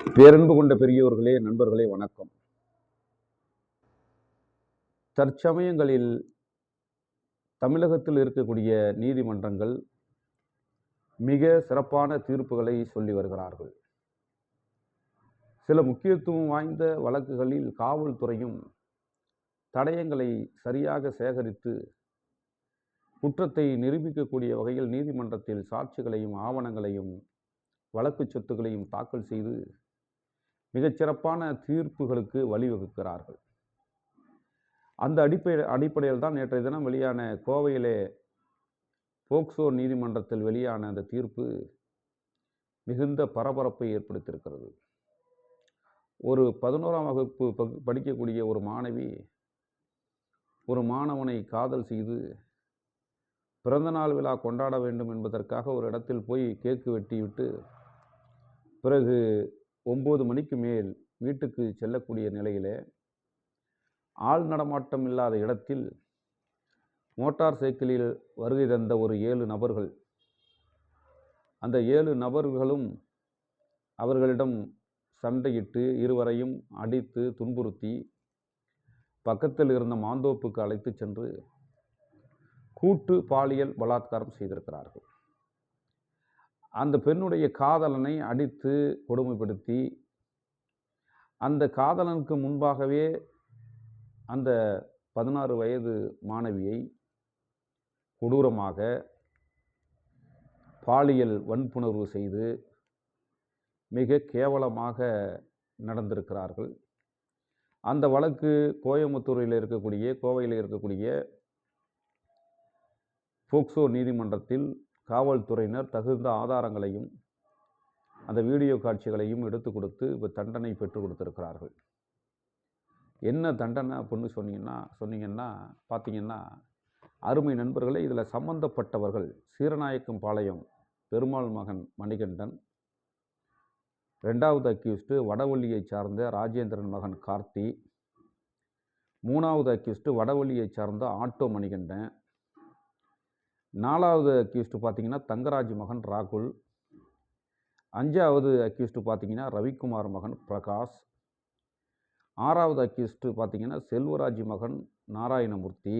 பேரன்பு கொண்ட பெரியோர்களே நண்பர்களே வணக்கம். தற்சமயங்களில் தமிழகத்தில் இருக்கக்கூடிய நீதிமன்றங்கள் மிக சிறப்பான தீர்ப்புகளை சொல்லி வருகிறார்கள். சில முக்கியத்துவம் வாய்ந்த வழக்குகளில் காவல்துறையும் தடயங்களை சரியாக சேகரித்து குற்றத்தை நிரூபிக்கக்கூடிய வகையில் நீதிமன்றத்தில் சாட்சிகளையும் ஆவணங்களையும் வழக்கு சொத்துக்களையும் தாக்கல் செய்து மிகச்சிறப்பான தீர்ப்புகளுக்கு வழிவகுக்கிறார்கள். அந்த அடிப்படை அடிப்படையில் தான் நேற்றைய தினம் வெளியான கோவையிலே போக்சோ நீதிமன்றத்தில் வெளியான அந்த தீர்ப்பு மிகுந்த பரபரப்பை ஏற்படுத்தியிருக்கிறது. ஒரு பதினோராம் வகுப்பு படிக்கக்கூடிய ஒரு மாணவி ஒரு மாணவனை காதல் செய்து பிறந்தநாள் விழா கொண்டாட வேண்டும் என்பதற்காக ஒரு இடத்தில் போய் கேக்கு வெட்டிவிட்டு பிறகு ஒம்பது மணிக்கு மேல் வீட்டுக்கு செல்லக்கூடிய நிலையிலே ஆள் நடமாட்டம் இல்லாத இடத்தில் மோட்டார் சைக்கிளில் வருகை தந்த ஒரு ஏழு நபர்கள். அந்த ஏழு நபர்களும் அவர்களிடம் சண்டையிட்டு இருவரையும் அடித்து துன்புறுத்தி பக்கத்தில் இருந்த மாந்தோப்புக்கு அழைத்து சென்று கூட்டு பாலியல் பலாத்காரம் செய்திருக்கிறார்கள். அந்த பெண்ணுடைய காதலனை அடித்து கொடுமைப்படுத்தி அந்த காதலனுக்கு முன்பாகவே அந்த பதினாறு வயது மாணவியை கொடூரமாக பாலியல் வன்புணர்வு செய்து மிக கேவலமாக நடந்திருக்கிறார்கள். அந்த வழக்கு கோயம்புத்தூரில் இருக்கக்கூடிய கோவையில் இருக்கக்கூடிய போக்சோ நீதிமன்றத்தில் காவல்துறையினர் தகுந்த ஆதாரங்களையும் அந்த வீடியோ காட்சிகளையும் எடுத்து கொடுத்து இப்போ தண்டனை பெற்றுக் கொடுத்துருக்கிறார்கள். என்ன தண்டனை அப்படின்னு சொன்னீங்கன்னா சொன்னீங்கன்னா பார்த்தீங்கன்னா அருமை நண்பர்களே இதில் சம்பந்தப்பட்டவர்கள் சீரநாயக்கம் பாளையம் பெருமாள் மகன் மணிகண்டன் ரெண்டாவது அக்யூஸ்டு வடவள்ளியை சார்ந்த ராஜேந்திரன் மகன் கார்த்தி மூணாவது அக்யூஸ்டு வடவள்ளியை சார்ந்த ஆட்டோ மணிகண்டன் நாலாவது அக்யூஸ்டு பார்த்தீங்கன்னா தங்கராஜ் மகன் ராகுல். அஞ்சாவது அக்யூஸ்டு பார்த்தீங்கன்னா ரவிக்குமார் மகன் பிரகாஷ். ஆறாவது அக்யூஸ்டு பார்த்தீங்கன்னா செல்வராஜ் மகன் நாராயணமூர்த்தி.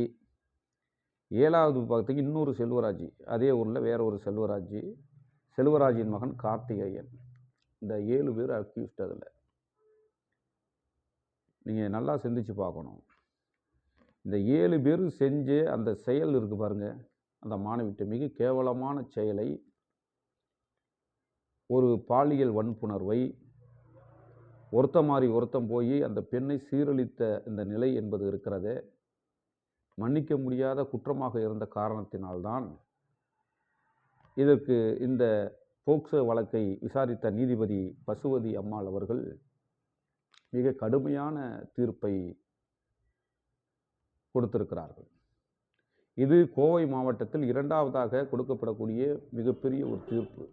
ஏழாவது பார்த்தீங்கன்னா இன்னொரு செல்வராஜ் அதே ஊரில் வேற ஒரு செல்வராஜ் செல்வராஜின் மகன் கார்த்திகேயன். இந்த ஏழு பேர் அக்யூஸ்ட் அதில். நீங்கள் நல்லா சிந்திச்சு பார்க்கணும். இந்த ஏழு பேர் செஞ்சு அந்த செயல் இருக்குது பாருங்கள் அந்த மாணவிட்ட மிக கேவலமான செயலை ஒரு பாலியல் வன்புணர்வை ஒருத்த மாறி ஒருத்தம் போய் அந்த பெண்ணை சீரழித்த இந்த நிலை என்பது இருக்கிறதே. மன்னிக்க முடியாத குற்றமாக இருந்த காரணத்தினால்தான் இதற்கு இந்த போக்சோ வழக்கை விசாரித்த நீதிபதி பசுவதி அம்மாள் அவர்கள் மிக கடுமையான தீர்ப்பை கொடுத்திருக்கிறார்கள். இது கோவை மாவட்டத்தில் இரண்டாவதாக கொடுக்கப்படக்கூடிய மிகப்பெரிய ஒரு தீர்ப்பு.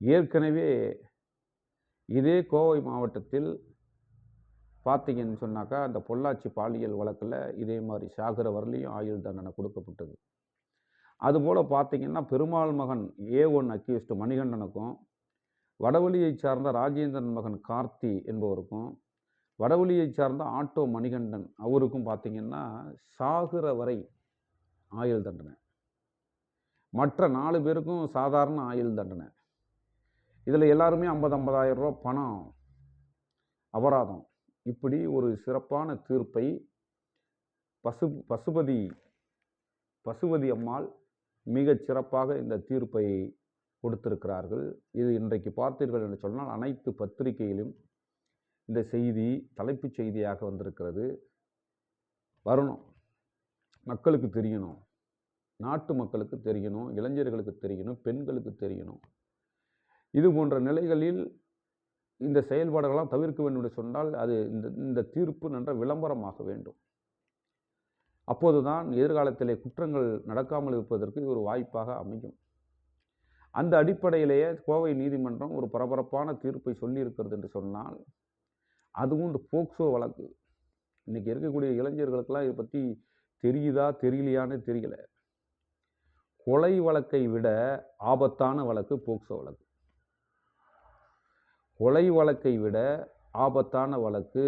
ஏற்கனவே இதே கோவை மாவட்டத்தில் பார்த்தீங்கன்னு சொன்னாக்கா அந்த பொள்ளாச்சி பாலியல் வழக்கில் இதே மாதிரி சாகர வரலையும் ஆயுள் தண்டனை கொடுக்கப்பட்டது. அதுபோல் பார்த்தீங்கன்னா பெருமாள் மகன் ஏ ஒன் அக்யூஸ்டு மணிகண்டனுக்கும் வடவழியை சார்ந்த ராஜேந்திரன் மகன் கார்த்தி என்பவருக்கும் வடவழியை சார்ந்த ஆட்டோ மணிகண்டன் அவருக்கும் பார்த்தீங்கன்னா சாகுற வரை ஆயுள் தண்டனை. மற்ற நாலு பேருக்கும் சாதாரண ஆயுள் தண்டனை. இதில் எல்லாருமே ஐம்பது ஐம்பதாயிரம் ரூபா பணம். அபராதம். இப்படி ஒரு சிறப்பான தீர்ப்பை பசு பசுபதி பசுபதி அம்மாள் மிகச் சிறப்பாக இந்த தீர்ப்பை கொடுத்திருக்கிறார்கள். இது இன்றைக்கு பார்த்தீர்கள் என்று சொன்னால் அனைத்து பத்திரிகையிலும் இந்த செய்தி தலைப்புச் செய்தியாக வந்திருக்கிறது. வரணும். மக்களுக்கு தெரியணும். நாட்டு மக்களுக்கு தெரியணும் இளைஞர்களுக்கு தெரியணும் பெண்களுக்கு தெரியணும். இது போன்ற நிலைகளில் இந்த செயல்பாடுகளாம் தவிர்க்க வேண்டும் என்று சொன்னால் அது இந்த இந்த தீர்ப்பு நன்ற விளம்பரமாக வேண்டும். அப்போதுதான் எதிர்காலத்திலே குற்றங்கள் நடக்காமல் இருப்பதற்கு இது ஒரு வாய்ப்பாக அமையும். அந்த அடிப்படையிலேயே கோவை நீதிமன்றம் ஒரு பரபரப்பான தீர்ப்பை சொல்லியிருக்கிறது என்று சொன்னால் அதுவும் இந்த போக்சோ வழக்கு. இன்றைக்கி இருக்கக்கூடிய இளைஞர்களுக்கெல்லாம் இதை பற்றி தெரியுதா தெரியலையான்னு தெரியல. கொலை வழக்கை விட ஆபத்தான வழக்கு போக்சோ வழக்கு. கொலை வழக்கை விட ஆபத்தான வழக்கு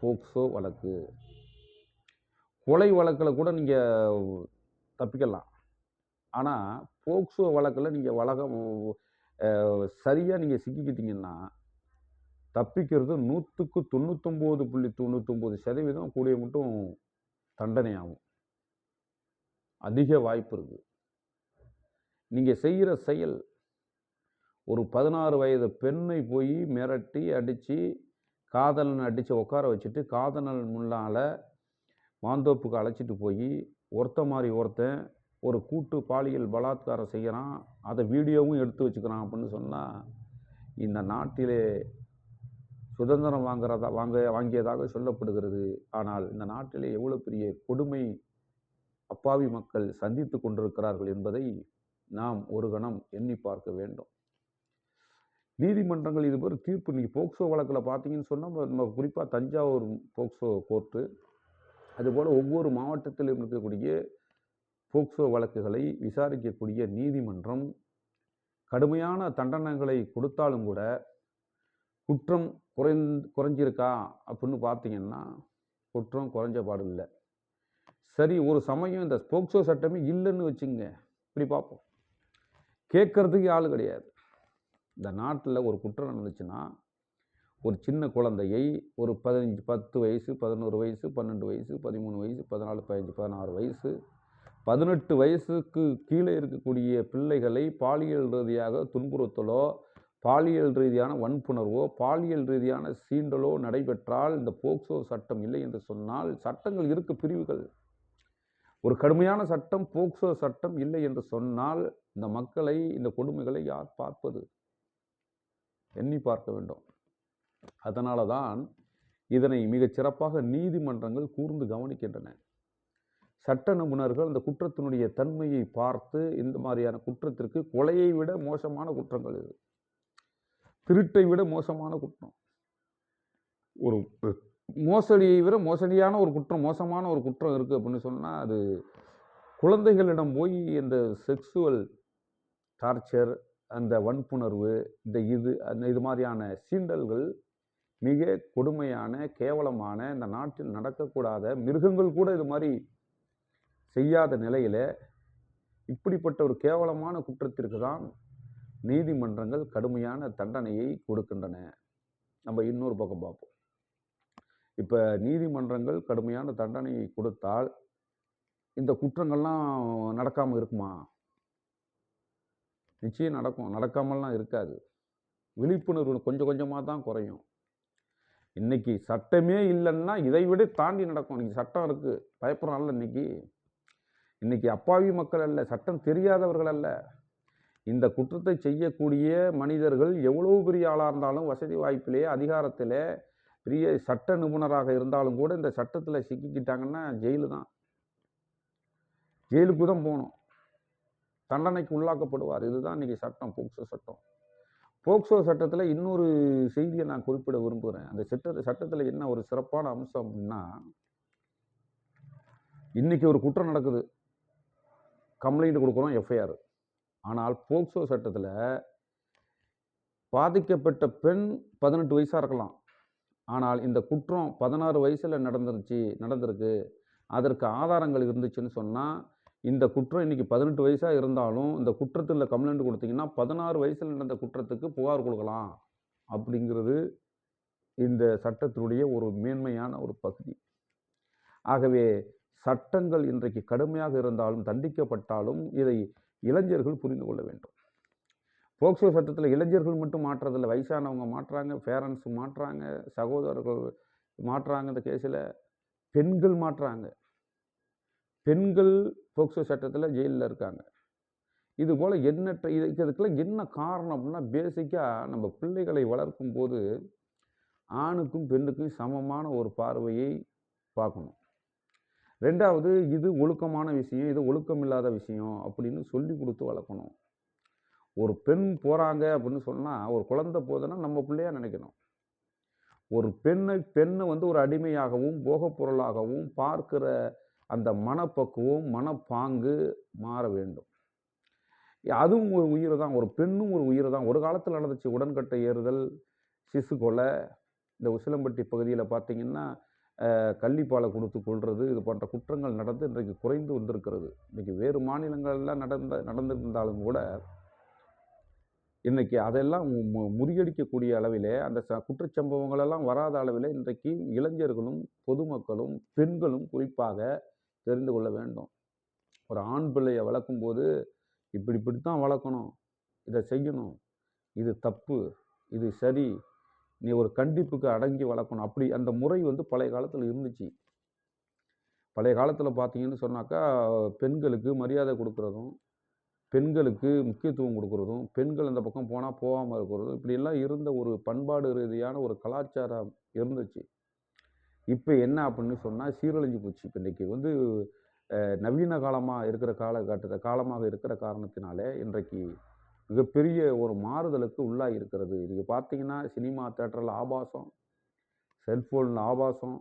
போக்சோ வழக்கு. கொலை வழக்கில் கூட நீங்கள் தப்பிக்கலாம். ஆனால் போக்சோ வழக்கில் நீங்கள் வழக்கம் சரியாக நீங்கள் சிக்கிக்கிட்டீங்கன்னா தப்பிக்கிறது நூற்றுக்கு தொண்ணூத்தொம்பது புள்ளி தொண்ணூத்தொம்பது சதவீதம் கூடிய மட்டும் தண்டனை ஆகும் அதிக வாய்ப்பு இருக்குது நீங்கள் செய்கிற செயல் ஒரு பதினாறு வயது பெண்ணை போய் மிரட்டி அடித்து காதலன் அடித்து உட்கார வச்சுட்டு காதலன் முன்னால் மாந்தோப்புக்கு அழைச்சிட்டு போய் ஒருத்த மாதிரி ஒருத்தன் ஒரு கூட்டு பாலியல் பலாத்காரம் செய்கிறான் அதை வீடியோவும் எடுத்து வச்சுக்கிறான் அப்படின்னு சொன்னால் இந்த நாட்டிலே சுதந்திரம் வாங்குறதா வாங்க வாங்கியதாக சொல்லப்படுகிறது. ஆனால் இந்த நாட்டிலே எவ்வளோ பெரிய கொடுமை அப்பாவி மக்கள் சந்தித்து கொண்டிருக்கிறார்கள் என்பதை நாம் ஒரு கணம் எண்ணி பார்க்க வேண்டும். நீதிமன்றங்கள் இது ஒரு தீர்ப்பு நீங்கள் போக்சோ வழக்கில் பார்த்தீங்கன்னு சொன்னால் நம்ம குறிப்பாக தஞ்சாவூர் போக்சோ கோர்ட்டு அதுபோல் ஒவ்வொரு மாவட்டத்திலும் இருக்கக்கூடிய போக்சோ வழக்குகளை விசாரிக்கக்கூடிய நீதிமன்றம் கடுமையான தண்டனைகளை கொடுத்தாலும் கூட குற்றம் குறைந் குறைஞ்சிருக்கா அப்படின்னு பார்த்தீங்கன்னா குற்றம் குறைஞ்ச பாடு இல்லை. சரி ஒரு சமயம் இந்த போக்சோ சட்டமே இல்லைன்னு வச்சுங்க இப்படி பார்ப்போம். கேட்கறதுக்கு ஆள் கிடையாது. இந்த நாட்டில் ஒரு குற்றம் நடந்துச்சுன்னா ஒரு சின்ன குழந்தையை ஒரு பதினஞ்சு பத்து வயசு பதினோரு வயசு பன்னெண்டு வயசு பதிமூணு வயசு பதினாலு பதினஞ்சு பதினாறு வயசு பதினெட்டு வயசுக்கு கீழே இருக்கக்கூடிய பிள்ளைகளை பாலியல் ரீதியாக துன்புறுத்தலோ பாலியல் ரீதியான வன்புணர்வோ பாலியல் ரீதியான சீண்டலோ நடைபெற்றால் இந்த போக்சோ சட்டம் இல்லை என்று சொன்னால் சட்டங்கள் இருக்கு பிரிவுகள். ஒரு கடுமையான சட்டம் போக்சோ சட்டம் இல்லை என்று சொன்னால் இந்த மக்களை இந்த கொடுமைகளை யார் பார்ப்பது? எண்ணி பார்க்க வேண்டும். அதனால தான் இதனை மிகச் சிறப்பாக நீதிமன்றங்கள் கூர்ந்து கவனிக்கின்றன. சட்ட நிபுணர்கள் அந்த குற்றத்தினுடைய தன்மையை பார்த்து இந்த மாதிரியான குற்றத்திற்கு கொலையை விட மோசமான குற்றங்கள் இது. திருட்டை விட மோசமான குற்றம். ஒரு மோசடியை விட மோசடியான ஒரு குற்றம் மோசமான ஒரு குற்றம் இருக்குது அப்படின்னு சொன்னால் அது குழந்தைகளிடம் போய் இந்த செக்ஸுவல் டார்ச்சர் அந்த வன்புணர்வு இந்த இது அந்த இது மாதிரியான சீண்டல்கள் மிக கொடுமையான கேவலமான இந்த நாட்டில் நடக்கக்கூடாத மிருகங்கள் கூட இது மாதிரி செய்யாத நிலையில் இப்படிப்பட்ட ஒரு கேவலமான குற்றத்திற்கு தான் நீதிமன்றங்கள் கடுமையான தண்டனையை கொடுக்கின்றன. நம்ம இன்னொரு பக்கம் பார்ப்போம். இப்போ நீதிமன்றங்கள் கடுமையான தண்டனையை கொடுத்தால் இந்த குற்றங்கள்லாம் நடக்காமல் இருக்குமா? நிச்சயம் நடக்கும். நடக்காமல்லாம் இருக்காது. விழிப்புணர்வு கொஞ்சம் கொஞ்சமாக தான் குறையும். இன்றைக்கி சட்டமே இல்லைன்னா இதை விட தாண்டி நடக்கும். இன்றைக்கி சட்டம் இருக்குது பயப்படுறாங்கல்ல இன்னைக்கு. இன்றைக்கி அப்பாவி மக்கள் அல்ல. சட்டம் தெரியாதவர்கள் அல்ல. இந்த குற்றத்தை செய்யக்கூடிய மனிதர்கள் எவ்வளோ பெரிய ஆளாக இருந்தாலும் வசதி வாய்ப்பிலே அதிகாரத்தில் பெரிய சட்ட நிபுணராக இருந்தாலும் கூட இந்த சட்டத்தில் சிக்கிக்கிட்டாங்கன்னா ஜெயிலு தான் ஜெயிலுக்கு தான் போகணும். தண்டனைக்கு உள்ளாக்கப்படுவார். இதுதான் இன்னைக்கு சட்டம் போக்சோ சட்டம். போக்சோ சட்டத்தில் இன்னொரு செய்தியை நான் குறிப்பிட விரும்புகிறேன் அந்த சட்ட சட்டத்தில் என்ன ஒரு சிறப்பான அம்சம் அப்படின்னா இன்றைக்கி ஒரு குற்றம் நடக்குது. கம்ப்ளைண்ட் கொடுக்குறோம் எஃப்ஐஆர். ஆனால் போக்சோ சட்டத்தில் பாதிக்கப்பட்ட பெண் பதினெட்டு வயசாக இருக்கலாம். ஆனால் இந்த குற்றம் பதினாறு வயசில் நடந்துருச்சு நடந்திருக்கு. அதற்கு ஆதாரங்கள் இருந்துச்சுன்னு சொன்னால் இந்த குற்றம் இன்றைக்கி பதினெட்டு வயசாக இருந்தாலும் இந்த குற்றத்தில் கம்ப்ளைண்ட் கொடுத்தீங்கன்னா பதினாறு வயசில் நடந்த குற்றத்துக்கு புகார் கொடுக்கலாம். அப்படிங்கிறது இந்த சட்டத்தினுடைய ஒரு மேன்மையான ஒரு பகுதி. ஆகவே சட்டங்கள் இன்றைக்கு கடுமையாக இருந்தாலும் தண்டிக்கப்பட்டாலும் இதை இளைஞர்கள் புரிந்து கொள்ள வேண்டும். போக்சோ சட்டத்தில் இளைஞர்கள் மட்டும் மாற்றுறதில்ல. வயசானவங்க மாற்றுறாங்க பேரண்ட்ஸ் மாற்றுறாங்க சகோதரர்கள் மாற்றுறாங்க இந்த கேஸில் பெண்கள் மாற்றுறாங்க பெண்கள் போக்சோ சட்டத்தில் ஜெயிலில் இருக்காங்க. இது போல் எண்ணற்ற இது இதுக்கெல்லாம் என்ன காரணம் அப்படின்னா பேசிக்காக நம்ம பிள்ளைகளை வளர்க்கும் போது ஆணுக்கும் பெண்ணுக்கும் சமமான ஒரு பார்வையை பார்க்கணும். ரெண்டாவது இது ஒழுக்கமான விஷயம் இது ஒழுக்கம் இல்லாத விஷயம் அப்படின்னு சொல்லி கொடுத்து வளர்க்கணும். ஒரு பெண் போகிறாங்க அப்படின்னு சொன்னால் ஒரு குழந்தை போதுன்னா நம்ம பிள்ளையாக நினைக்கணும். ஒரு பெண்ணை பெண்ணை வந்து ஒரு அடிமையாகவும் போகப் பொருளாகவும் பார்க்கிற அந்த மனப்பக்குவம் மனப்பாங்கு மாற வேண்டும். அதுவும் ஒரு உயிர் தான் ஒரு பெண்ணும் ஒரு உயிர் தான். ஒரு காலத்தில் நடந்துச்சு உடன்கட்டை ஏறுதல் சிசு கொலை. இந்த உசிலம்பட்டி பகுதியில் பார்த்தீங்கன்னா கள்ளிப்பாலை கொடுத்து கொள்வது இது போன்ற குற்றங்கள் நடந்து இன்றைக்கு குறைந்து வந்திருக்கிறது. இன்றைக்கி வேறு மாநிலங்கள்லாம் நடந்த நடந்திருந்தாலும் கூட இன்றைக்கி அதெல்லாம் மு- மு- முறியடிக்கக்கூடிய அளவிலே அந்த ச குற்றச்சம்பவங்களெல்லாம் வராத அளவில் இன்றைக்கு இளைஞர்களும் பொதுமக்களும் பெண்களும் குறிப்பாக தெரிந்து கொள்ள வேண்டும். ஒரு ஆண் பிள்ளையை வளர்க்கும்போது இப்படி இப்படி தான் வளர்க்கணும். இதை செய்யணும். இது தப்பு. இது சரி. நீ ஒரு கண்டிப்புக்கு அடங்கி வளர்க்கணும். அப்படி அந்த முறை வந்து பழைய காலத்தில் இருந்துச்சு. பழைய காலத்தில் பார்த்தீங்கன்னு சொன்னாக்கா பெண்களுக்கு மரியாதை கொடுக்குறதும் பெண்களுக்கு முக்கியத்துவம் கொடுக்குறதும் பெண்கள் அந்த பக்கம் போனால் போகாமல் இருக்கிறதும் இப்படியெல்லாம் இருந்த ஒரு பண்பாடு ரீதியான ஒரு கலாச்சாரம் இருந்துச்சு. இப்போ என்ன அப்படின்னு சொன்னால் சீரழிஞ்சு போச்சு. இப்போ இன்றைக்கி வந்து நவீன காலமாக இருக்கிற காலகட்டத்தை காலமாக இருக்கிற காரணத்தினாலே இன்றைக்கு மிகப்பெரிய ஒரு மாறுதலுக்கு உள்ளாக இருக்கிறது. இன்றைக்கி பார்த்தீங்கன்னா சினிமா தேட்டரில் ஆபாசம் செல்ஃபோனில் ஆபாசம்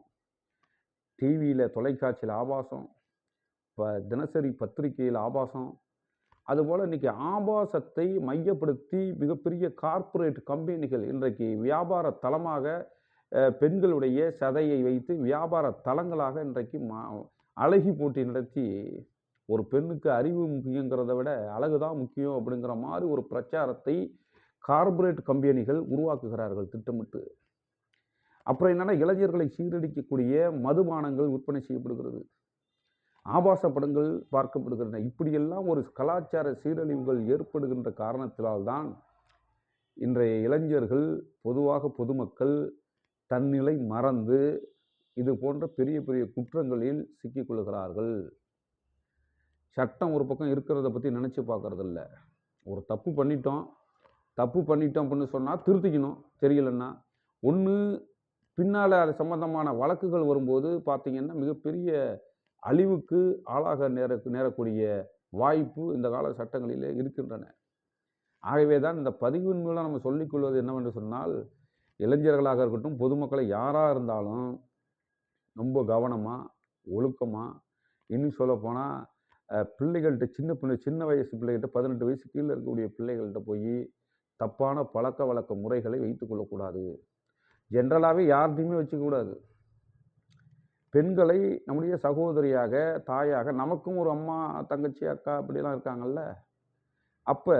டிவியில் தொலைக்காட்சியில் ஆபாசம் இப்போ தினசரி பத்திரிகையில் ஆபாசம் அதுபோல் இன்றைக்கி ஆபாசத்தை மையப்படுத்தி மிகப்பெரிய கார்ப்பரேட் கம்பெனிகள் இன்றைக்கு வியாபார தளமாக பெண்களுடைய சதையை வைத்து வியாபார தளங்களாக இன்றைக்கு மா அழகி போட்டி நடத்தி ஒரு பெண்ணுக்கு அறிவு முக்கியங்கிறத விட அழகு தான் முக்கியம் அப்படிங்கிற மாதிரி ஒரு பிரச்சாரத்தை கார்ப்பரேட் கம்பெனிகள் உருவாக்குகிறார்கள் திட்டமிட்டு. அப்புறம் என்னென்னா இளைஞர்களை சீரடிக்கக்கூடிய மதுபானங்கள் விற்பனை செய்யப்படுகிறது. ஆபாச படங்கள் பார்க்கப்படுகின்றன. இப்படியெல்லாம் ஒரு கலாச்சார சீரழிவுகள் ஏற்படுகின்ற காரணத்தினால்தான் இன்றைய இளைஞர்கள் பொதுவாக பொதுமக்கள் தன்னிலை மறந்து இது போன்ற பெரிய பெரிய குற்றங்களில் சிக்கிக்கொள்கிறார்கள் சட்டம் ஒரு பக்கம் இருக்கிறத பற்றி நினச்சி பார்க்கறதில்ல. ஒரு தப்பு பண்ணிட்டோம் தப்பு பண்ணிட்டோம் அப்படின்னு சொன்னால் திருத்திக்கணும் தெரியலன்னா. ஒன்று பின்னால் அது சம்பந்தமான வழக்குகள் வரும்போது பார்த்திங்கன்னா மிகப்பெரிய அழிவுக்கு ஆளாக நேர நேரக்கூடிய வாய்ப்பு இந்த கால சட்டங்களிலே இருக்கின்றன. ஆகவே தான் இந்த பதிவின் மூலம் நம்ம சொல்லிக்கொள்வது என்னவென்று சொன்னால் இளைஞர்களாக இருக்கட்டும் பொதுமக்களை யாராக இருந்தாலும் ரொம்ப கவனமாக ஒழுக்கமாக இன்னும் சொல்லப்போனால் பிள்ளைகள்கிட்ட சின்ன பிள்ளை சின்ன வயசு பிள்ளைகிட்ட பதினெட்டு வயசு கீழே இருக்கக்கூடிய பிள்ளைகள்கிட்ட போய் தப்பான பழக்க வழக்க முறைகளை வைத்துக்கொள்ளக்கூடாது ஜென்ரலாகவே யார்கிட்டையுமே வச்சுக்கக்கூடாது. பெண்களை நம்முடைய சகோதரியாக தாயாக நமக்கும் ஒரு அம்மா தங்கச்சி அக்கா அப்படிலாம் இருக்காங்கல்ல? அப்போ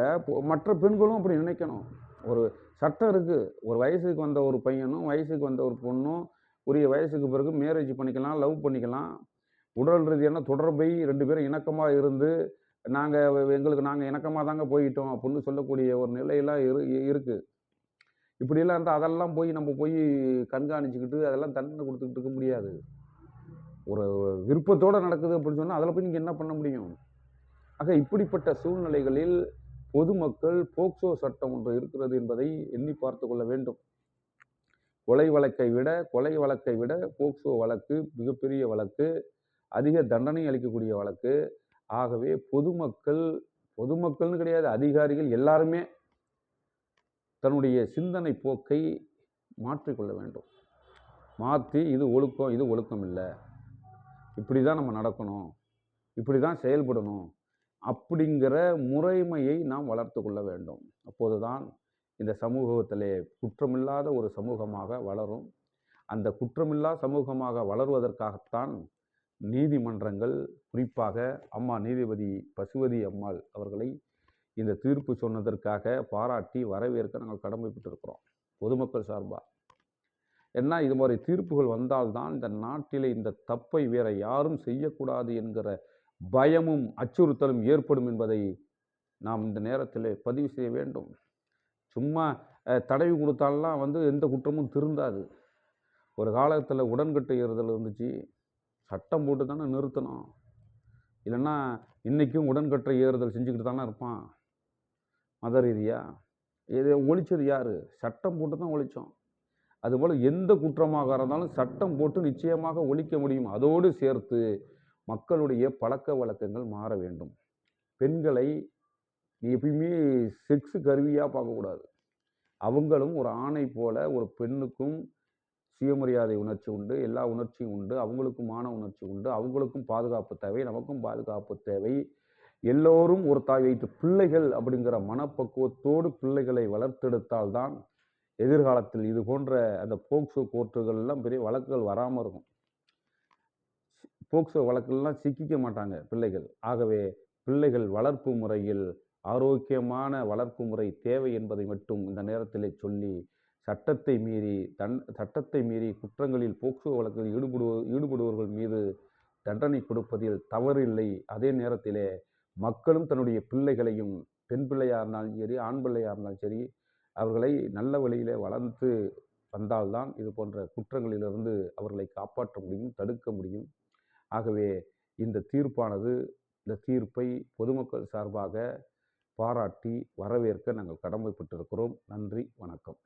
மற்ற பெண்களும் அப்படி நினைக்கணும். ஒரு சட்டம் இருக்குது ஒரு வயசுக்கு வந்த ஒரு பையனும் வயசுக்கு வந்த ஒரு பொண்ணும் உரிய வயசுக்கு பிறகு மேரேஜ் பண்ணிக்கலாம் லவ் பண்ணிக்கலாம். உடல் ரீதியான தொடர்பை ரெண்டு பேரும் இணக்கமாக இருந்து நாங்கள் எங்களுக்கு நாங்கள் இணக்கமாக தாங்க போயிட்டோம் அப்படின்னு சொல்லக்கூடிய ஒரு நிலையெல்லாம் இரு இருக்குது இப்படியெல்லாம் இருந்தால் அதெல்லாம் போய் நம்ம போய் கண்காணிச்சுக்கிட்டு அதெல்லாம் தண்டனை கொடுத்துக்கிட்டு இருக்க முடியாது. ஒரு விருப்பத்தோடு நடக்குது அப்படின்னு சொன்னால் அதில் போய் நீங்கள் என்ன பண்ண முடியும்? ஆக இப்படிப்பட்ட சூழ்நிலைகளில் பொதுமக்கள் போக்சோ சட்டம் ஒன்று இருக்கிறது என்பதை எண்ணி பார்த்து கொள்ள வேண்டும். கொலை வழக்கை விட கொலை வழக்கை விட போக்சோ வழக்கு மிகப்பெரிய வழக்கு அதிக தண்டனை அளிக்கக்கூடிய வழக்கு. ஆகவே பொதுமக்கள் பொதுமக்கள்னு கிடையாது அதிகாரிகள் எல்லாருமே தன்னுடைய சிந்தனை போக்கை மாற்றிக்கொள்ள வேண்டும். மாற்றி இது ஒழுக்கம் இது ஒழுக்கம் இல்லை இப்படி தான் நம்ம நடக்கணும் இப்படி தான் செயல்படணும் அப்படிங்கிற முறைமையை நாம் வளர்த்து கொள்ள வேண்டும். அப்போது தான் இந்த சமூகத்திலே குற்றமில்லாத ஒரு சமூகமாக வளரும். அந்த குற்றமில்லா சமூகமாக வளருவதற்காகத்தான் நீதிமன்றங்கள் குறிப்பாக அம்மா நீதிபதி பசுவதி அம்மாள் அவர்களை இந்த தீர்ப்பு சொன்னதற்காக பாராட்டி வரவேற்க நாங்கள் கடமைப்பட்டிருக்கிறோம். பொதுமக்கள் சார்பாக ஏன்னா இது மாதிரி தீர்ப்புகள் வந்தால்தான் இந்த நாட்டிலே இந்த தப்பை வேற யாரும் செய்யக்கூடாது என்கிற பயமும் அச்சுறுத்தலும் ஏற்படும் என்பதை நாம் இந்த நேரத்தில் பதிவு செய்ய வேண்டும். சும்மா தடவி கொடுத்தாலாம் வந்து எந்த குற்றமும் திருந்தாது. ஒரு காலத்தில் உடன்கட்டை ஏறுதல் இருந்துச்சு. சட்டம் போட்டு தானே நிறுத்தணும். இல்லைன்னா இன்றைக்கும் உடன்கட்டை ஏறுதல் செஞ்சுக்கிட்டு தானே இருப்பான். மத ரீதியாக இதை ஒழிச்சது யார்? சட்டம் போட்டு தான் ஒழித்தோம் அதுபோல் எந்த குற்றமாக இருந்தாலும் சட்டம் போட்டு நிச்சயமாக ஒழிக்க முடியும். அதோடு சேர்த்து மக்களுடைய பழக்க வழக்கங்கள் மாற வேண்டும். பெண்களை நீ எப்பயுமே செக்ஸ் கருவியாக பார்க்கக்கூடாது. அவங்களும் ஒரு ஆணை போல ஒரு பெண்ணுக்கும் சுயமரியாதை உணர்ச்சி உண்டு எல்லா உணர்ச்சியும் உண்டு அவங்களுக்கும் மான உணர்ச்சி உண்டு அவங்களுக்கும் பாதுகாப்பு தேவை நமக்கும் பாதுகாப்பு தேவை. எல்லோரும் ஒரு தாய் வைத்து பிள்ளைகள் அப்படிங்கிற மனப்பக்குவத்தோடு பிள்ளைகளை வளர்த்தெடுத்தால்தான் எதிர்காலத்தில் இது போன்ற அந்த போக்சோ கோர்ட்டுகள்லாம் பெரிய வழக்குகள் வராமல் இருக்கும். போக்சோ வழக்குலாம் சிக்கிக்க மாட்டாங்க பிள்ளைகள். ஆகவே பிள்ளைகள் வளர்ப்பு முறையில் ஆரோக்கியமான வளர்ப்பு முறை தேவை என்பதை மட்டும் இந்த நேரத்தில் சொல்லி சட்டத்தை மீறி தன் சட்டத்தை மீறி குற்றங்களில் போக்சோ வழக்கில் ஈடுபடுவ ஈடுபடுபவர்கள் மீது தண்டனை கொடுப்பதில் தவறில்லை. அதே நேரத்திலே மக்களும் தன்னுடைய பிள்ளைகளையும் பெண் பிள்ளையாக இருந்தாலும் சரி ஆண் பிள்ளையாக இருந்தாலும் சரி அவர்களை நல்ல வழியிலே வளர்த்து வந்தால்தான் இது போன்ற குற்றங்களிலிருந்து அவர்களை காப்பாற்ற முடியும் தடுக்க முடியும். ஆகவே இந்த தீர்ப்பானது இந்த தீர்ப்பை பொதுமக்கள் சார்பாக பாராட்டி வரவேற்க நாங்கள் கடமைப்பட்டிருக்கிறோம். நன்றி வணக்கம்.